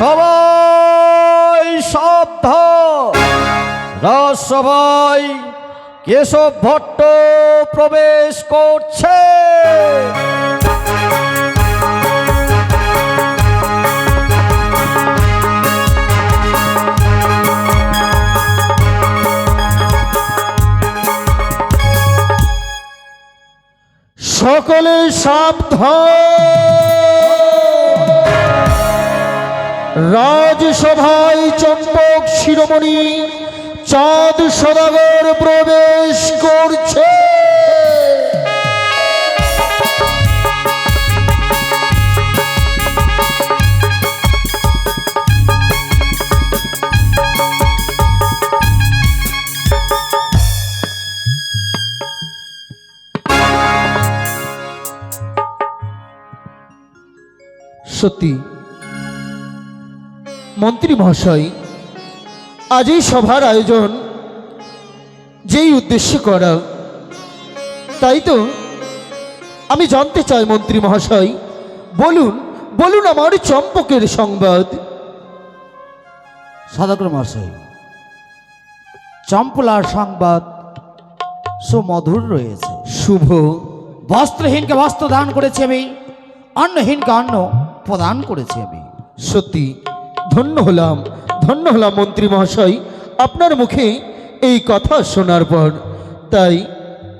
সবাই সাবধান রাজসভায় কেশব ভট্ট প্রবেশ করছে। সকলে সাবধান রাজসভায় চম্পক শিরোমণি চাঁদ সদাগর প্রবেশ করছে। সত্যি মন্ত্রী মহাশয় আজ এই সভার আয়োজন যেই উদ্দেশ্যে করা তাই তো আমি জানতে চাই মন্ত্রী মহাশয় বলুন বলুন আমার চম্পকের সংবাদ। সদাগর মশাই চম্পলার সংবাদ সুমধুর রয়েছে। শুভ। বস্ত্রহীনকে বস্ত্র দান করেছি আমি অন্নহীনকে অন্ন প্রদান করেছি আমি। সত্যি ধন্য হলাম ধন্য হলাম মন্ত্রী মহাশয়। আপনার মুখে এই কথা শোনার পর তাই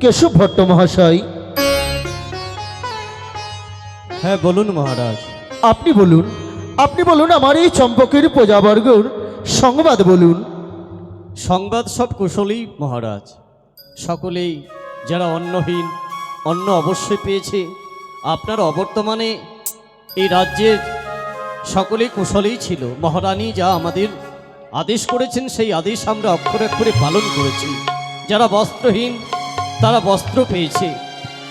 কেশব ভট্ট মহাশয়। হ্যাঁ বলুন মহারাজ। আপনি বলুন আপনি বলুন আমার এই চম্পকের প্রজাবর্গর সংবাদ বলুন। সংবাদ সব কুশলেই মহারাজ। সকলেই যারা অন্নহীন অন্ন অবশ্যই পেয়েছে আপনার অবর্তমানে এই রাজ্যের সকলেই কুশলেই ছিল। মহারানী যা আমাদের আদেশ করেছেন সেই আদেশ আমরা অক্ষরে অক্ষরে পালন করেছি। যারা বস্ত্রহীন তারা বস্ত্র পেয়েছে।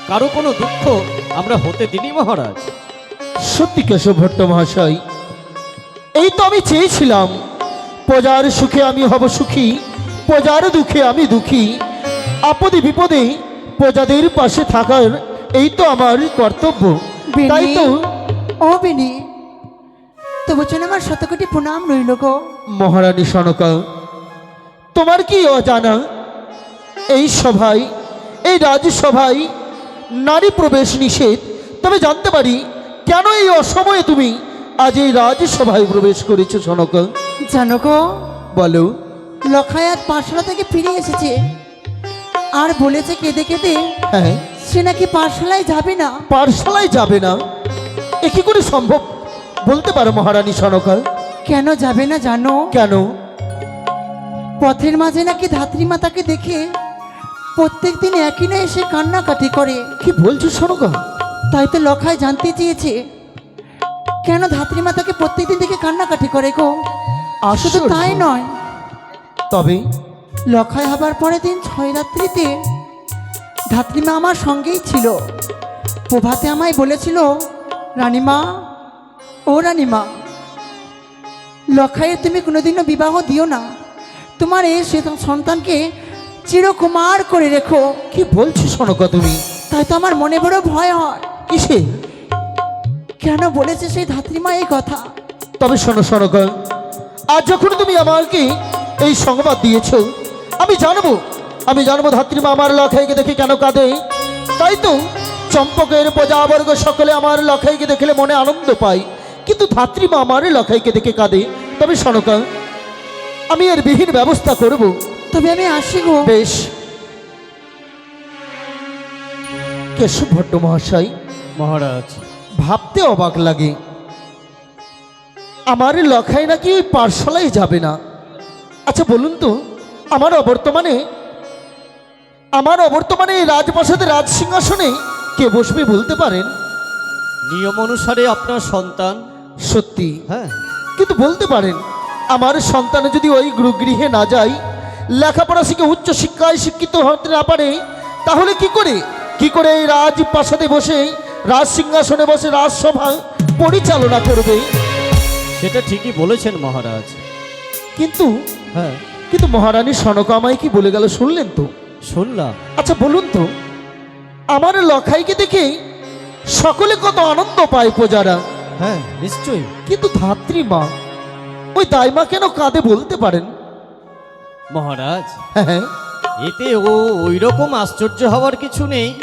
কারও কোনো দুঃখ আমরা হতে দিনি মহারাজ। সত্যি কেশব ভট্ট মহাশয় এই তো আমি চেয়েছিলাম প্রজার সুখে আমি হব সুখী প্রজার দুঃখে আমি দুঃখী। আপদে বিপদে প্রজাদের পাশে থাকার এই তো আমার কর্তব্য। তাই তো ও বিনি তবু যেন আমার শতকোটি প্রণাম রইল গো। মহারানী সনকা তোমার কি অজানা? এই সভায় এই রাজসভায় নারী প্রবেশ নিষেধ তবে জানতে পারি কেন এই অসময়ে তুমি আজ এই রাজসভায় প্রবেশ করেছ সনকা? জানো গো বলো। লখায়াত পাঠশালা থেকে ফিরে এসেছে। আর বলেছে কেঁদে কেঁদে হ্যাঁ। সে নাকি পাঠশালায় যাবে না। পাঠশালায় যাবে না? এ কি করে সম্ভব? বলতে পারো মহারানী সনকা কেন যাবে না জানো? কেন? পথের মাঝে নাকি ধাত্রী মাতাকে দেখে প্রত্যেক দিন একই না এসে কান্নাকাটি করে। কি বলছো সনকা তাই তো লখায় জানতে চেয়েছে। কেন ধাত্রী মাতাকে প্রত্যেকদিন দেখে কান্নাকাটি করে গো? শুধু। তাই নয়। তবে? লক্ষায় হবার পরের দিন ছয় রাত্রিতে ধাত্রীমা আমার সঙ্গেই ছিল। প্রভাতে আমায় বলেছিল রানীমা ও রানীমা লক্ষায় তুমি কোনোদিনও বিবাহ দিও না। তোমার এই সে- সন্তানকে চিরকুমার করে রেখো। কি বলছো সনকা তুমি? তাই তো আমার মনে বড় ভয় হয়। কিসে? কেন বলেছে সেই ধাত্রীমা এই কথা? তবে শোনো সনকা আজ যখন তুমি আমাকে এই সংবাদ দিয়েছ আমি জানব আমি জানব ধাত্রীমা আমার লখাইকে দেখে কেন কাঁদে। তাই তো চম্পকের প্রজাবর্গ সকলে আমার লখাইকে দেখলে মনে আনন্দ পায়। কিন্তু ধাত্রীমা আমার লখাইকে দেখে কাঁদে। তবে সনকা আমি এর বিহীন ব্যবস্থা করব। তবে আমি আসি গো। বেশ। কেশব ভট্ট মহাশয় মহারাজ। ভাবতে অবাক লাগে। আমার লখাই নাকি ওই পাঠশালায় যাবে না? আচ্ছা বলুন তো আমার অবর্তমানে আমার অবর্তমানে এই রাজপ্রাসাদে রাজ সিংহাসনে কে বসবে বলতে পারেন? নিয়ম অনুসারে আপনার সন্তান সত্যি। হ্যাঁ। কিন্তু বলতে পারেন আমার সন্তান যদি ওই গৃহ- না যায় লেখাপড়া শিখে উচ্চ শিক্ষায় শিক্ষিত হতে না পারে তাহলে কি করে? কি করে এই রাজপ্রাসাদে বসে রাজ সিংহাসনে বসে রাজসভা পরিচালনা করবে? সেটা ঠিকই বলেছেন মহারাজ। কিন্তু হ্যাঁ। কিন্তু মহারানী সনকা আমায় কি বলে গেল শুনলেন তো? শুনলাম। আচ্ছা বলুন তো আমার লখাইকে দেখে সকলে কত আনন্দ পায় প্রজারা। হ্যাঁ নিশ্চয়ই। কিন্তু ধাত্রী মা ওই দাইমা কেন কাঁদে বলতে পারেন? মহারাজ হ্যাঁ হ্যাঁ। এতে ও ওই রকম আশ্চর্য হওয়ার কিছু নেই।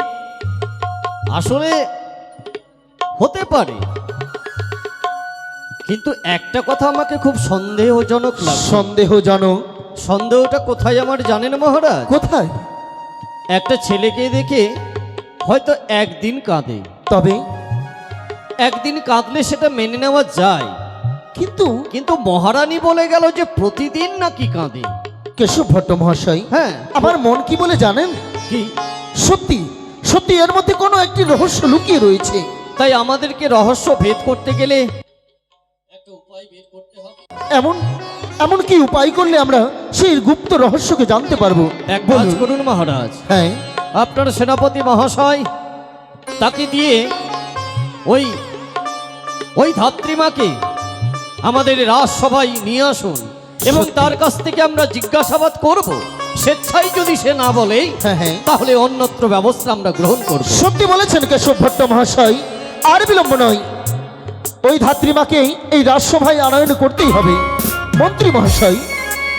আসলে হতে পারে। কিন্তু একটা কথা আমাকে খুব সন্দেহজনক লাগে। সন্দেহজনক? সন্দেহটা কোথায় আমার জানেন মহারাজ? কোথায়? একটা ছেলেকে দেখে হয়তো একদিন কাঁদে। তবে? একদিন কাঁদলে সেটা মেনে নেওয়া যায়। কিন্তু কিন্তু মহারানী বলে গেল যে প্রতিদিন নাকি কাঁদে। কেশব ভট্ট মহাশয় হ্যাঁ। আমার মন কি বলে জানেন? কি? সত্যি সত্যি এর মধ্যে কোনো একটি রহস্য লুকিয়ে রয়েছে। তাই আমাদেরকে রহস্য ভেদ করতে গেলে একটা উপায় বের করতে হবে। এমন এমন কি উপায় করলে আমরা সেই গুপ্ত রহস্যকে জানতে পারব? এক কাজ করুন মহারাজ। হ্যাঁ। আপনার সেনাপতি মহাশয় তাকে দিয়ে ওই ওই ধাত্রীমাকে আমাদের রাজসভায় নিয়ে আসুন এবং তার কাছ থেকে আমরা জিজ্ঞাসাবাদ করব। স্বেচ্ছায় যদি সে না বলে হ্যাঁ হ্যাঁ। তাহলে অন্যত্র ব্যবস্থা আমরা গ্রহণ করব। সত্যি বলেছেন কেশব ভট্ট মহাশয় আর বিলম্ব নয়। ওই ধাত্রীমাকেই এই রাজসভায় আনয়ন করতেই হবে। মন্ত্রী মহাশয়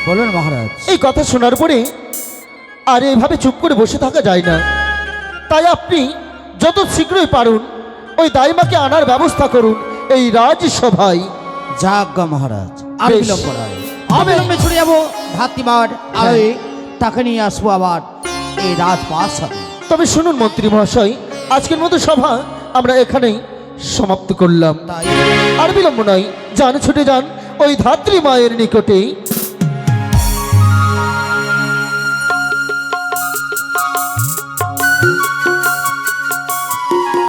বলুন মহারাজ। এই কথা শোনার পরে আর এইভাবে চুপ করে বসে থাকা যায় না। তাই আপনি যত শীঘ্রই পারুন ওই দাইমাকে আনার ব্যবস্থা করুন। এই রাজসভায় যাজ্ঞা মহারাজ আর। বিলম্ব নয় অবিলম্বে ছুটে যাব ধাত্রীমার আলোয় তাকে নিয়ে আসব আবার এই রাজপাস তবে শুনুন মন্ত্রী মহাশয় আজকের মতো সভা আমরা এখানেই সমাপ্ত করলাম। তাই। আর বিলম্ব নয় যান ছুটে যান ওই ধাত্রী মায়ের নিকটে